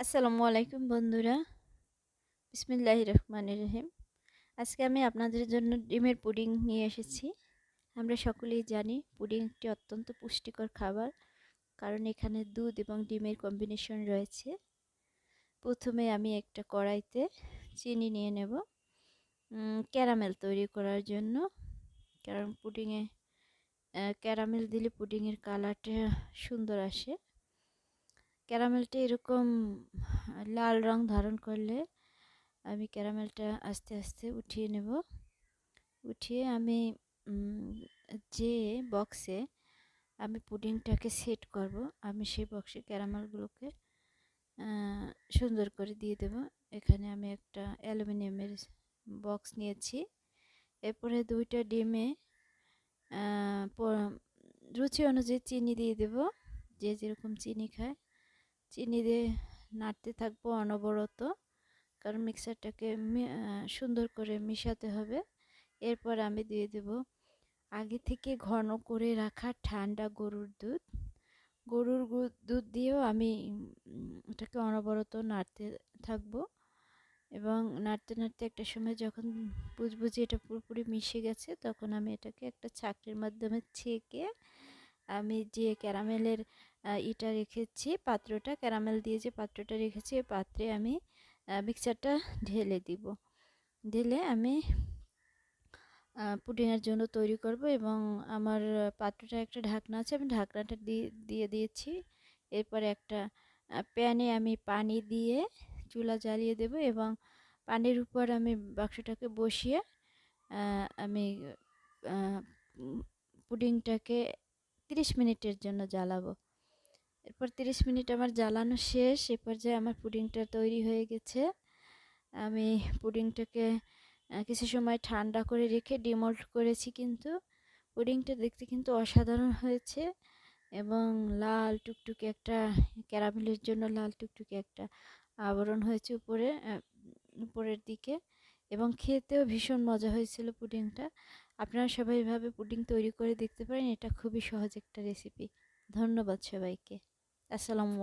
আসসালামু আলাইকুম বন্ধুরা। বিসমিল্লাহ রহমান রহিম। আজকে আমি আপনাদের জন্য ডিমের পুডিং নিয়ে এসেছি। আমরা সকলেই জানি পুডিং একটি অত্যন্ত পুষ্টিকর খাবার, কারণ এখানে দুধ এবং ডিমের কম্বিনেশন রয়েছে। প্রথমে আমি একটা কড়াইতে চিনি নিয়ে নেব। ক্যারামেল তৈরি করার জন্য। কারণ পুডিংয়ে ক্যারামেল দিলে পুডিংয়ের কালারটা সুন্দর আসে। ক্যারামেলটা এরকম লাল রং ধারণ করলে আমি ক্যারামেলটা আস্তে আস্তে উঠিয়ে নেব। উঠিয়ে আমি যে বক্সে আমি পুডিংটাকে সেট করব, আমি সেই বক্সে ক্যারামেলগুলোকে সুন্দর করে দিয়ে দেব। এখানে আমি একটা অ্যালুমিনিয়ামের বক্স নিয়েছি। এরপরে দুইটা ডিমে রুচি অনুযায়ী চিনি দিয়ে দেব। যে যেরকম চিনি খায় চিনি দিয়ে নাড়তে থাকব অনবরত। কারণ মিক্সারটাকে সুন্দর করে মিশাতে হবে। এরপর আমি দিয়ে দেব আগে থেকে ঘন করে রাখা ঠান্ডা গরুর দুধ। গরুর দুধ দিয়েও আমি ওটাকে অনবরত নাড়তে থাকব। এবং নাড়তে নাড়তে একটা সময় যখন বুঝব যে এটা পুরোপুরি মিশে গেছে, তখন আমি এটাকে একটা ছাকরির মাধ্যমে ছেঁকে আমি যে ক্যারামেলের ইটা রেখেছি, পাত্রটা, ক্যারামেল দিয়ে যে পাত্রটা রেখেছি এই পাত্রে আমি মিক্সারটা ঢেলে দিব। ঢেলে আমি পুডিংয়ের জন্য তৈরি করব এবং আমার পাত্রটা একটা ঢাকনা আছে, আমি ঢাকনাটা দিয়ে দিয়েছি। এরপরে একটা প্যানে আমি পানি দিয়ে চুলা জ্বালিয়ে দেব এবং পানির উপর আমি বাক্সটাকে বসিয়ে আমি পুডিংটাকে 30 মিনিটের জন্য জ্বালাবো। এরপর 30 মিনিট আমার জ্বালানো শেষ, এ পর্যায়ে আমার পুডিংটা তৈরি হয়ে গেছে। আমি পুডিংটাকে কিছু সময় ঠান্ডা করে রেখে ডিমল্ট করেছি কিন্তু পুডিংটা দেখতে কিন্তু অসাধারণ হয়েছে এবং লাল টুকটুকে একটা, ক্যারামেলের জন্য লাল টুকটুকে একটা আবরণ হয়েছে উপরে উপরের দিকে এবং খেতেও ভীষণ মজা হয়েছিল পুডিংটা। আপনারা সবাই এভাবে পুডিং তৈরি করে দেখতে পারেন, এটা খুবই সহজ একটা রেসিপি। ধন্যবাদ সবাইকে। আসসালামু